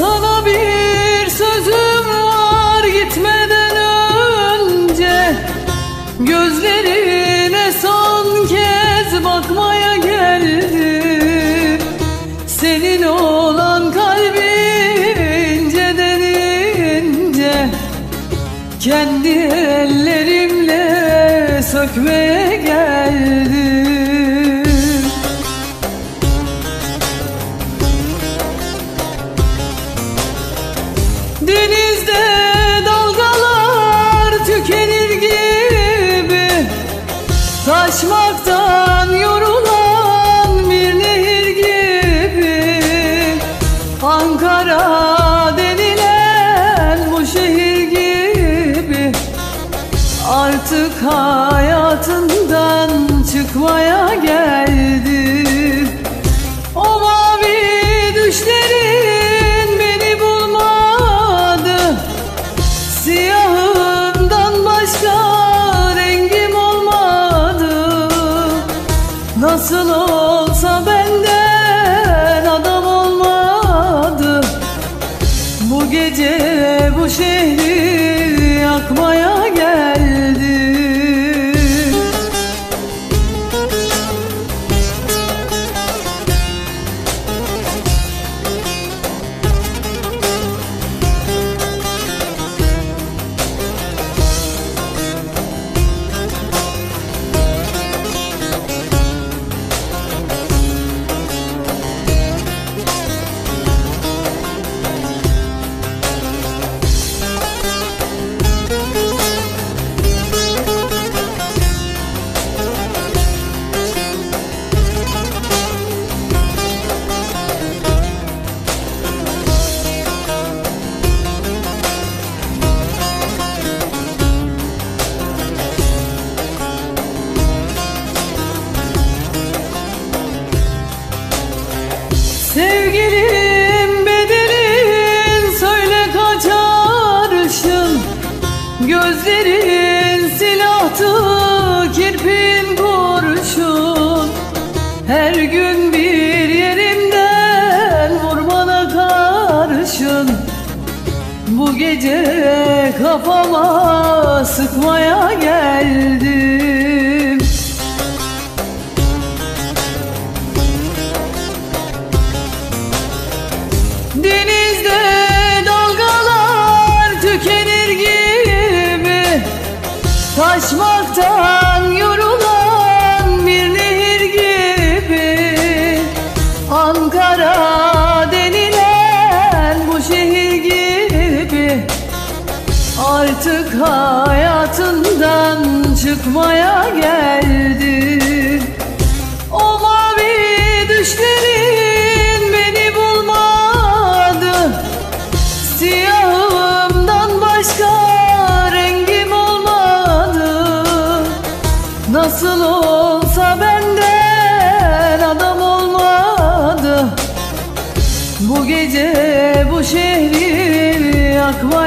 Sana bir sözüm var gitmeden önce. Gözlerine son kez bakmaya geldim. Senin olan kalbin ince. Denince Kendi ellerimle sökmeye geldim. Ankara denilen bu şehir gibi Artık hayatından çıkmaya gece kafama sıkmaya geldim. Denizde dalgalar tükenir gibi Taşmaktan Bu gece